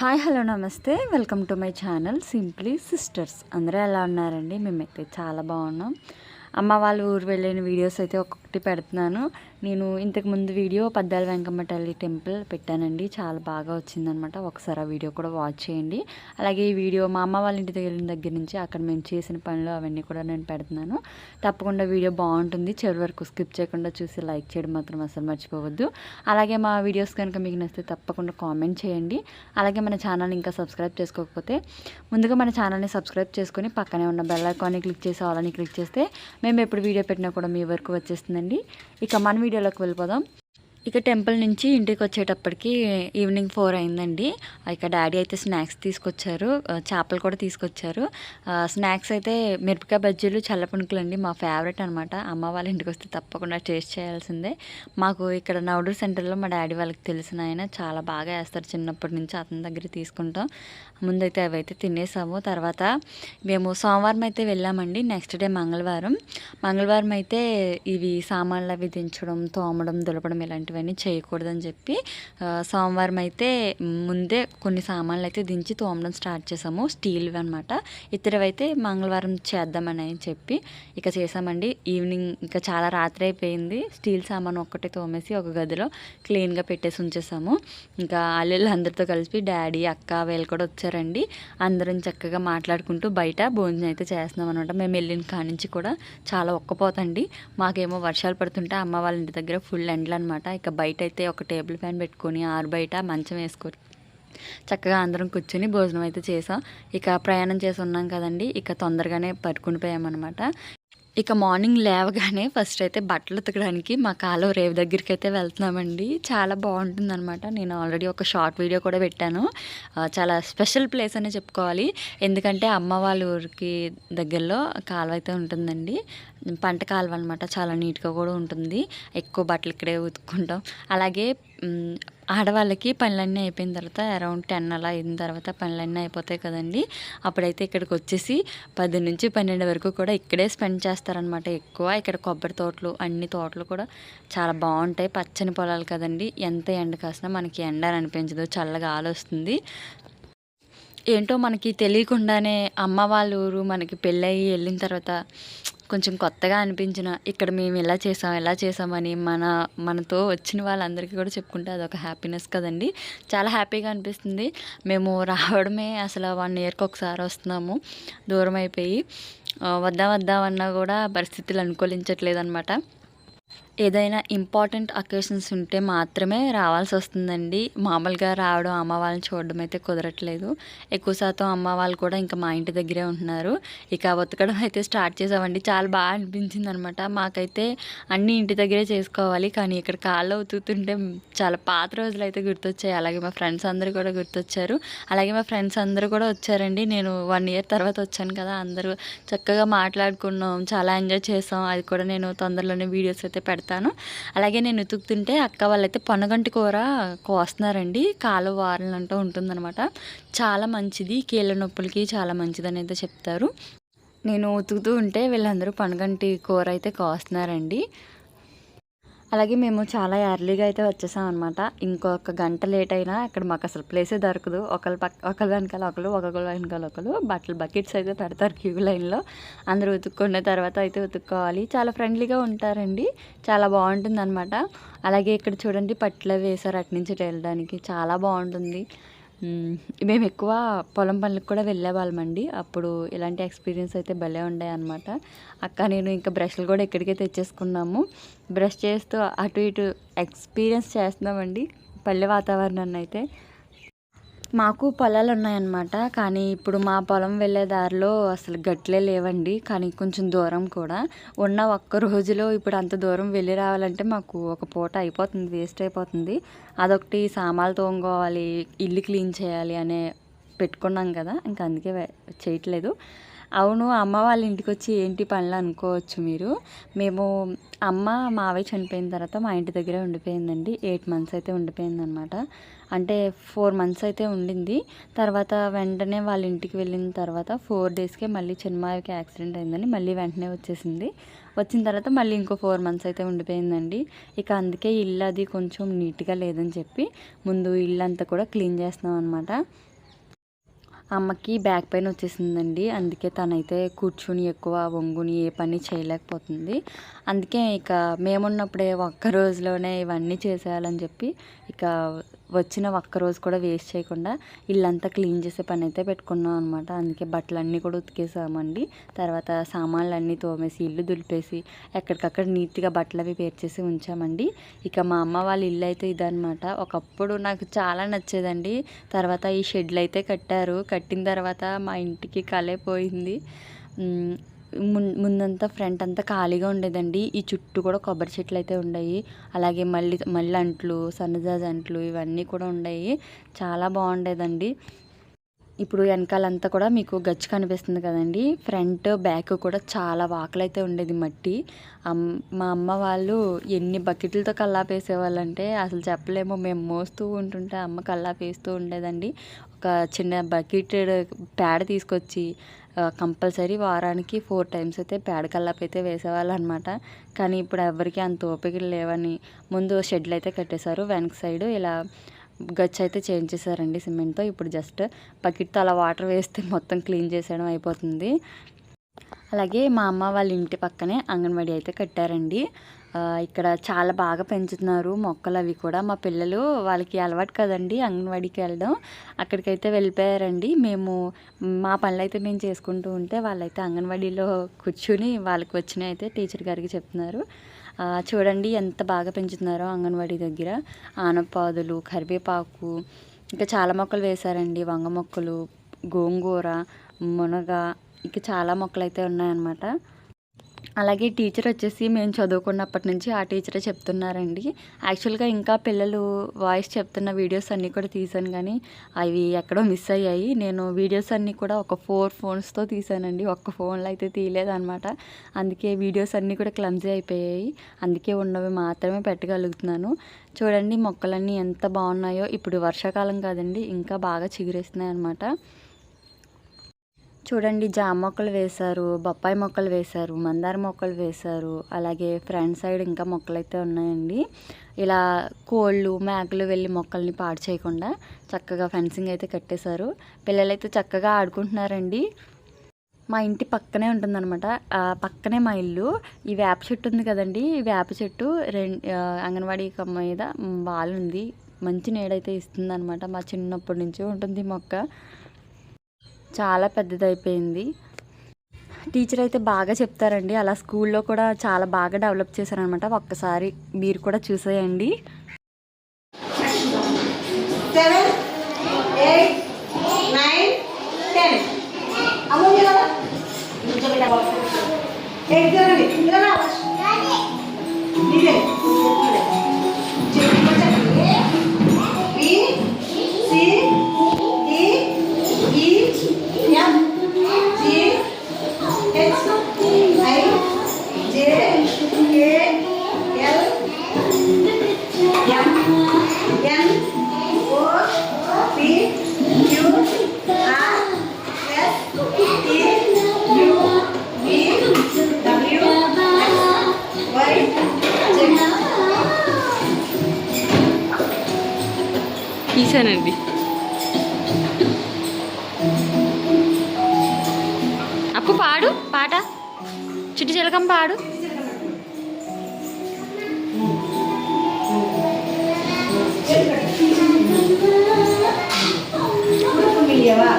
Hi hello నమస్తే. Welcome to my channel simply sisters. అందరూ ఎలా ఉన్నారండి? మేమైతే చాలా బాగున్నాం. అమ్మ వాళ్ళ ఊరు వెళ్ళిన వీడియోస్ అయితే ఒకటి పెడుతున్నాను. నేను ఇంతకు ముందు వీడియో పద్దాల వెంకమ్మ తల్లి టెంపుల్ పెట్టానండి. చాలా బాగా వచ్చిందనమాట ఒకసారి ఆ వీడియో కూడా వాచ్ చేయండి. అలాగే ఈ వీడియో మా అమ్మ వాళ్ళ ఇంటి దగ్గర దగ్గర నుంచి అక్కడ మేము చేసిన పనులు అవన్నీ కూడా నేను పెడుతున్నాను. తప్పకుండా వీడియో బాగుంటుంది. చివరి వరకు స్కిప్ చేయకుండా చూసి లైక్ చేయడం మాత్రం అసలు మర్చిపోవద్దు. అలాగే మా వీడియోస్ కనుక మీకు నచ్చితే తప్పకుండా కామెంట్ చేయండి. అలాగే మన ఛానల్ ఇంకా సబ్స్క్రైబ్ చేసుకోకపోతే ముందుగా మన ఛానల్ని సబ్స్క్రైబ్ చేసుకొని పక్కనే ఉన్న బెల్ ఐకాన్ని క్లిక్ చేసి ఆలని క్లిక్ చేస్తే మేము ఎప్పుడు వీడియో పెట్టినా కూడా మీ వరకు వచ్చేస్తుందండి. ఇక మన వీడియోలోకి వెళ్ళిపోదాం. ఇక టెంపుల్ నుంచి ఇంటికి వచ్చేటప్పటికి ఈవినింగ్ ఫోర్ అయిందండి. ఇక డాడీ అయితే స్నాక్స్ తీసుకొచ్చారు. చేపలు కూడా తీసుకొచ్చారు. స్నాక్స్ అయితే మిరపకాయ బజ్జీలు చల్లపుణుకులు అండి మా ఫేవరెట్ అనమాట అమ్మ వాళ్ళ ఇంటికి వస్తే తప్పకుండా టేస్ట్ చేయాల్సిందే. మాకు ఇక్కడ నౌడర్ సెంటర్లో మా డాడీ వాళ్ళకి తెలిసిన ఆయన చాలా బాగా వేస్తారు. చిన్నప్పటి నుంచి అతని దగ్గర తీసుకుంటాం. ముందైతే అవి అయితే తినేసాము. తర్వాత మేము సోమవారం అయితే వెళ్ళామండి. నెక్స్ట్ డే మంగళవారం. మంగళవారం అయితే ఇవి సామాన్లు అవి దించడం తోమడం దులపడం ఇలాంటివన్నీ చేయకూడదని చెప్పి సోమవారం అయితే ముందే కొన్ని సామాన్లు అయితే దించి తోమడం స్టార్ట్ చేసాము. స్టీల్ అనమాట ఇతరవైతే మంగళవారం చేద్దామని చెప్పి ఇక చేసామండి. ఈవినింగ్ ఇంకా చాలా రాత్రి అయిపోయింది. స్టీల్ సామాన్ ఒక్కటే తోమేసి ఒక గదిలో క్లీన్గా పెట్టేసి ఉంచేసాము. ఇంకా అల్లెళ్ళు అందరితో కలిసి డాడీ అక్క వీళ్ళు కూడా వచ్చారండి. అందరం చక్కగా మాట్లాడుకుంటూ బయట భోజనం అయితే చేస్తున్నాం అనమాట మేము వెళ్ళిన కానించి కూడా చాలా ఒక్కపోతండి. మాకేమో వర్షాలు పడుతుంటే అమ్మ వాళ్ళ ఇంటి దగ్గర ఫుల్ ఎండలు అనమాట ఇక బయట అయితే ఒక టేబుల్ ఫ్యాన్ పెట్టుకొని ఆరు బయట మంచం వేసుకొని చక్కగా అందరం కూర్చొని భోజనం అయితే చేసాం. ఇక ప్రయాణం చేసి ఉన్నాం కదండి. ఇక తొందరగానే పట్టుకుని పోయామన్నమాట. ఇక మార్నింగ్ లేవగానే ఫస్ట్ అయితే బట్టలు ఉతకడానికి మా కాలువ రేవు దగ్గరికి అయితే వెళ్తున్నామండి. చాలా బాగుంటుంది అనమాట నేను ఆల్రెడీ ఒక షార్ట్ వీడియో కూడా పెట్టాను. చాలా స్పెషల్ ప్లేస్ అనే చెప్పుకోవాలి. ఎందుకంటే అమ్మ వాళ్ళ ఊరికి దగ్గరలో కాలువ అయితే ఉంటుందండి. పంట కాలువ అనమాట చాలా నీట్గా కూడా ఉంటుంది. ఎక్కువ బట్టలు ఇక్కడే ఉతుక్కుంటాం. అలాగే ఆడవాళ్ళకి పనులన్నీ అయిపోయిన తర్వాత అరౌండ్ టెన్ అలా అయిన తర్వాత పనులన్నీ అయిపోతాయి కదండి. అప్పుడైతే ఇక్కడికి వచ్చేసి పది నుంచి పన్నెండు వరకు కూడా ఇక్కడే స్పెండ్ చేస్తారనమాట ఎక్కువ. ఇక్కడ కొబ్బరి తోటలు అన్ని తోటలు కూడా చాలా బాగుంటాయి. పచ్చని పొలాలు కదండి. ఎంత ఎండ కాసినా మనకి ఎండ అనిపించదు. చల్లగా ఆలోస్తుంది. ఏంటో మనకి తెలియకుండానే అమ్మ వాళ్ళ ఊరు మనకి పెళ్ళయి వెళ్ళిన తర్వాత కొంచెం కొత్తగా అనిపించిన ఇక్కడ మేము ఇలా చేసాం ఇలా చేసామని మన మనతో వచ్చిన వాళ్ళందరికీ కూడా చెప్పుకుంటే అదొక హ్యాపీనెస్ కదండి. చాలా హ్యాపీగా అనిపిస్తుంది. మేము రావడమే అసలు వన్ ఇయర్కి ఒకసారి వస్తున్నాము. దూరం అయిపోయి వద్దా వద్దాం వద్దామన్నా కూడా పరిస్థితులు అనుకూలించట్లేదు అనమాట ఏదైనా ఇంపార్టెంట్ అకేషన్స్ ఉంటే మాత్రమే రావాల్సి వస్తుందండి. మామూలుగా రావడం అమ్మ వాళ్ళని చూడడం అయితే కుదరట్లేదు. ఎక్కువ శాతం అమ్మ వాళ్ళు కూడా ఇంకా మా ఇంటి దగ్గరే ఉంటున్నారు. ఇక ఉతకడం అయితే స్టార్ట్ చేసామండి. చాలా బాగా అనిపించింది అనమాట మాకైతే అన్నీ ఇంటి దగ్గరే చేసుకోవాలి. కానీ ఇక్కడ కాళ్ళు ఉతుకుతుంటే చాలా పాత రోజులు అయితే గుర్తొచ్చాయి. అలాగే మా ఫ్రెండ్స్ అందరూ కూడా గుర్తొచ్చారు. అలాగే మా ఫ్రెండ్స్ అందరూ కూడా వచ్చారండి. నేను వన్ ఇయర్ తర్వాత వచ్చాను కదా. అందరూ చక్కగా మాట్లాడుకున్నాం. చాలా ఎంజాయ్ చేసాం. అది కూడా నేను తొందరలోనే వీడియోస్ అయితే పెడతాను. అలాగే నేను ఉతుకుతుంటే అక్క వాళ్ళైతే పనగంటి కూర కోస్తున్నారండి. కాలు వారాలంటూ ఉంటుందన్నమాట. చాలా మంచిది. కీళ్ళ నొప్పులకి చాలా మంచిదని అయితే చెప్తారు. నేను ఉతుకుతూ ఉంటే వీళ్ళందరూ పనగంటి కూర అయితే కోస్తున్నారండి. అలాగే మేము చాలా ఎర్లీగా అయితే వచ్చేసాం అనమాట ఇంకొక గంట లేట్ అయినా అక్కడ మాకు అసలు ప్లేసే దొరకదు. ఒకళ్ళ పక్క ఒకళ్ళ వెనకాల ఒకరు ఒకరి వెనకాల ఒకరు బట్టలు బకెట్స్ అయితే పెడతారు క్యూ లైన్లో అందరూ ఉతుక్కున్న తర్వాత అయితే ఉతుక్కోవాలి. చాలా ఫ్రెండ్లీగా ఉంటారండి. చాలా బాగుంటుంది అనమాట అలాగే ఇక్కడ చూడండి పట్ల వేశారు అటు నుంచి వెళ్ళడానికి. చాలా బాగుంటుంది. మేము. ఎక్కువ పొలం పనులకు కూడా వెళ్ళేవాళ్ళమండి. అప్పుడు ఇలాంటి ఎక్స్పీరియన్స్ అయితే భలే ఉండే అనమాట అక్క నేను ఇంకా బ్రష్లు కూడా ఇక్కడికే తెచ్చేసుకున్నాము. బ్రష్ చేస్తూ అటు ఇటు ఎక్స్పీరియన్స్ చేస్తున్నామండి. పల్లె వాతావరణాన్ని అయితే. మాకు పొలాలు ఉన్నాయన్నమాట. కానీ ఇప్పుడు మా పొలం వెళ్ళే దారిలో అసలు గట్లే లేవండి. కానీ కొంచెం దూరం కూడా. ఉన్న ఒక్క రోజులో ఇప్పుడు అంత దూరం వెళ్ళి రావాలంటే మాకు ఒక పూట అయిపోతుంది వేస్ట్ అయిపోతుంది. అదొకటి సామాన్లు తోముకోవాలి ఇల్లు క్లీన్ చేయాలి అనే పెట్టుకున్నాం కదా. ఇంకా అందుకే చేయట్లేదు. అవును అమ్మ వాళ్ళ ఇంటికి వచ్చి ఏంటి పనులు అనుకోవచ్చు మీరు? మేము అమ్మ మావయ్య చనిపోయిన తర్వాత మా ఇంటి దగ్గరే ఉండిపోయిందండి. ఎయిట్ మంత్స్ అయితే ఉండిపోయిందనమాట అంటే ఫోర్ మంత్స్ అయితే ఉండింది. తర్వాత వెంటనే వాళ్ళ ఇంటికి వెళ్ళిన తర్వాత ఫోర్ డేస్కే మళ్ళీ చిన్నమావికి యాక్సిడెంట్ అయిందని మళ్ళీ వెంటనే వచ్చేసింది. వచ్చిన తర్వాత మళ్ళీ ఇంకో ఫోర్ మంత్స్ అయితే ఉండిపోయిందండి. ఇక అందుకే ఇల్లు అది కొంచెం నీట్గా లేదని చెప్పి ముందు ఇల్లు అంతా కూడా క్లీన్ చేస్తున్నాం అనమాట అమ్మకి బ్యాక్ పెయిన్ వచ్చేసిందండి. అందుకే తనైతే కూర్చుని ఎక్కువ వంగుని ఏ పని చేయలేకపోతుంది. అందుకే ఇక మేమున్నప్పుడే ఒక్క రోజులోనే ఇవన్నీ చేసేయాలని చెప్పి ఇక వచ్చిన ఒక్క రోజు కూడా వేస్ట్ చేయకుండా ఇల్లంతా క్లీన్ చేసే పని అయితే పెట్టుకున్నాం అనమాట అందుకే బట్టలన్నీ కూడా ఉతికేసామండి. తర్వాత సామాన్లు అన్నీ తోమేసి ఇల్లు దులిపేసి ఎక్కడికక్కడ నీట్గా బట్టలు అవి పేర్చేసి ఉంచామండి. ఇక మా అమ్మ వాళ్ళ ఇల్లు అయితే ఇదనమాట ఒకప్పుడు నాకు చాలా నచ్చేదండి. తర్వాత ఈ షెడ్లు అయితే కట్టారు. కట్టిన తర్వాత మా ఇంటికి కలే పోయింది. ముందంతా ఫ్రంట్ అంతా ఖాళీగా ఉండేదండి. ఈ చుట్టూ కూడా కొబ్బరి చెట్లు అయితే ఉన్నాయి అలాగే మళ్ళీ మళ్ళీ అంట్లు సన్నజాజ్ అంట్లు ఇవన్నీ కూడా ఉన్నాయి చాలా బాగుండేదండి. ఇప్పుడు వెనకాలంతా కూడా మీకు గచ్చి కనిపిస్తుంది కదండి. ఫ్రంట్ బ్యాక్ కూడా చాలా వాకలు అయితే ఉండేది మట్టి. అమ్- మా అమ్మ వాళ్ళు ఎన్ని బకెట్లతో కల్లాపేసేవాళ్ళంటే అసలు చెప్పలేము. మేము మోస్తూ ఉంటుంటే అమ్మ కల్లాపేస్తూ ఉండేదండి. ఒక చిన్న బకెట్ పేడ తీసుకొచ్చి కంపల్సరీ వారానికి ఫోర్ టైమ్స్ అయితే పేడ కల్లాపు అయితే వేసేవాళ్ళు అనమాట కానీ ఇప్పుడు ఎవరికి అంత ఓపికలు లేవని ముందు షెడ్లు అయితే కట్టేశారు. వెనక సైడ్ ఇలా గచ్చు అయితే చేంజ్ చేశారండి సిమెంట్తో. ఇప్పుడు జస్ట్ బకెట్తో అలా వాటర్ వేస్తే మొత్తం క్లీన్ చేసేయడం అయిపోతుంది. అలాగే మా అమ్మ వాళ్ళ ఇంటి పక్కనే అంగన్వాడీ అయితే కట్టారండి. ఇక్కడ చాలా బాగా పెంచుతున్నారు మొక్కలు అవి కూడా. మా పిల్లలు వాళ్ళకి అలవాటు కదండి అంగన్వాడీకి వెళ్ళడం. అక్కడికైతే వెళ్ళిపోయారండి. మేము మా పనులు అయితే మేము చేసుకుంటూ ఉంటే వాళ్ళైతే అంగన్వాడీలో కూర్చుని వాళ్ళకి వచ్చిన అయితే టీచర్ గారికి చెప్తున్నారు. చూడండి ఎంత బాగా పెంచుతున్నారో అంగన్వాడీ దగ్గర. ఆనపాదులు కరివేపాకు ఇంకా చాలా మొక్కలు వేశారండి. వంగ మొక్కలు గోంగూర మునగ ఇంకా చాలా మొక్కలు అయితే ఉన్నాయన్నమాట. అలాగే టీచర్ వచ్చేసి మేము చదువుకున్నప్పటి నుంచి ఆ టీచరే చెప్తున్నారండి. యాక్చువల్గా ఇంకా పిల్లలు వాయిస్ చెప్తున్న వీడియోస్ అన్నీ కూడా తీసాను కానీ అవి ఎక్కడో మిస్ అయ్యాయి. నేను వీడియోస్ అన్నీ కూడా ఒక ఫోర్ ఫోన్స్తో తీసానండి ఒక్క ఫోన్లో అయితే తీయలేదన్నమాట. అందుకే వీడియోస్ అన్నీ కూడా క్లమ్జీ అయిపోయాయి. అందుకే ఉన్నవి మాత్రమే పెట్టగలుగుతున్నాను. చూడండి మొక్కలన్నీ ఎంత బాగున్నాయో. ఇప్పుడు వర్షాకాలం కాదండి ఇంకా బాగా చిగురేస్తున్నాయి అన్నమాట చూడండి జామ మొక్కలు వేశారు బొప్పాయి మొక్కలు వేశారు మందార మొక్కలు వేశారు అలాగే ఫ్రంట్ సైడ్ ఇంకా మొక్కలు అయితే ఉన్నాయండి. ఇలా కోళ్ళు మేకలు వెళ్ళి మొక్కల్ని పాడు చేయకుండా చక్కగా ఫెన్సింగ్ అయితే కట్టేశారు. పిల్లలైతే చక్కగా ఆడుకుంటున్నారండి. మా ఇంటి పక్కనే ఉంటుందన్నమాట. పక్కనే మా ఇల్లు. ఈ వేప చెట్టు ఉంది కదండి. ఈ వేప చెట్టు రెండు అంగన్వాడీ కమ్మ మీద వాల్ ఉంది మంచి నీడైతే ఇస్తుంది అనమాట మా చిన్నప్పటి నుంచి ఉంటుంది ఈ మొక్క. చాలా పెద్దదైపోయింది. టీచర్ అయితే బాగా చెప్తారండి. అలా స్కూల్లో కూడా చాలా బాగా డెవలప్ చేశారనమాట. ఒక్కసారి మీరు కూడా చూసేయండి. Seven, చిలకం పాడు. మీయవా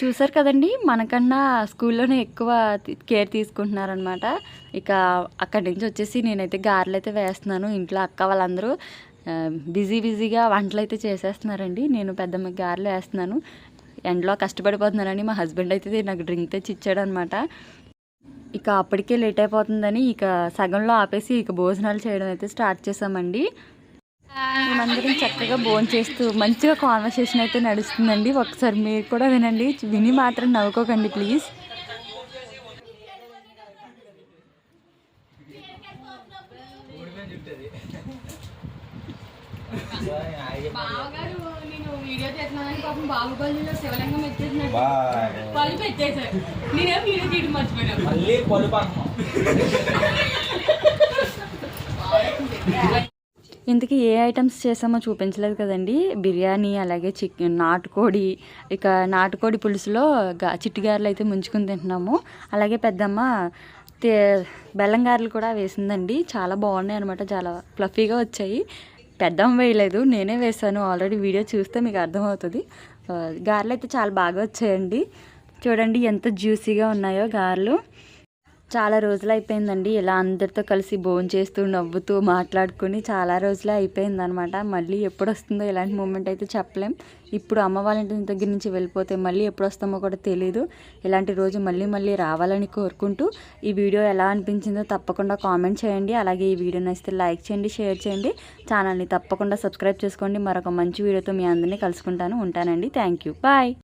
చూసారు కదండి? మనకన్నా స్కూల్లోనే ఎక్కువ కేర్ తీసుకుంటున్నారనమాట ఇక అక్కడి నుంచి వచ్చేసి నేనైతే గారెలు అయితే వేస్తున్నాను. ఇంట్లో అక్క వాళ్ళందరూ బిజీ బిజీగా వంటలు అయితే చేసేస్తున్నారండి. నేను పెద్దమ్మ గారెలు వేస్తున్నాను. ఎండలో కష్టపడిపోతున్నానని మా హస్బెండ్ అయితే నాకు డ్రింక్ తెచ్చి ఇచ్చాడనమాట ఇక అప్పటికే లేట్ అయిపోతుందని ఇక సగంలో ఆపేసి ఇక భోజనాలు చేయడం అయితే స్టార్ట్ చేసామండి. మేమందరం చక్కగా భోజనం చేస్తూ మంచిగా కాన్వర్సేషన్ అయితే నడుస్తుందండి. ఒకసారి మీరు కూడా వినండి. విని మాత్రం నవ్వుకోకండి ప్లీజ్ బావగారు నేను వీడియో చేస్తున్నానని పాపం శివలింగం ఎత్తేసినట్టు పలుపు ఎత్తేసారు వీడియో తీయడం మర్చిపోయినా మళ్ళీ పలుపు ఇంతకీ ఏ ఐటమ్స్ చేసామో చూపించలేదు కదండి. బిర్యానీ అలాగే చికెన్ నాటుకోడి ఇక నాటుకోడి పులుసులో గా అయితే ముంచుకుని తింటున్నాము. అలాగే పెద్దమ్మ తే బెల్లం గారెలు కూడా వేసిందండి. చాలా బాగున్నాయి అనమాట చాలా ఫ్లఫీగా వచ్చాయి. పెద్దమ్మ వేయలేదు నేనే వేసాను ఆల్రెడీ వీడియో చూస్తే మీకు అర్థమవుతుంది. గారెలు అయితే చాలా బాగా వచ్చాయండి. చూడండి ఎంత జ్యూసీగా ఉన్నాయో గారెలు. చాలా రోజులు అయిపోయిందండి ఇలా అందరితో కలిసి భోజనం చేస్తూ నవ్వుతూ మాట్లాడుకుని చాలా రోజులే అయిపోయింది అనమాట మళ్ళీ ఎప్పుడు వస్తుందో ఇలాంటి మూమెంట్ అయితే చెప్పలేం. ఇప్పుడు అమ్మ వాళ్ళ ఇంటి దగ్గర నుంచి వెళ్ళిపోతే మళ్ళీ ఎప్పుడు వస్తామో కూడా తెలియదు ఇలాంటి రోజు మళ్ళీ మళ్ళీ రావాలని కోరుకుంటూ ఈ వీడియో ఎలా అనిపించిందో తప్పకుండా కామెంట్ చేయండి. అలాగే ఈ వీడియో నచ్చితే లైక్ చేయండి షేర్ చేయండి. ఛానల్ని తప్పకుండా సబ్స్క్రైబ్ చేసుకోండి. మరొక మంచి వీడియోతో మీ అందరినీ కలుసుకుంటాను. ఉంటానండి. Thank you. బాయ్.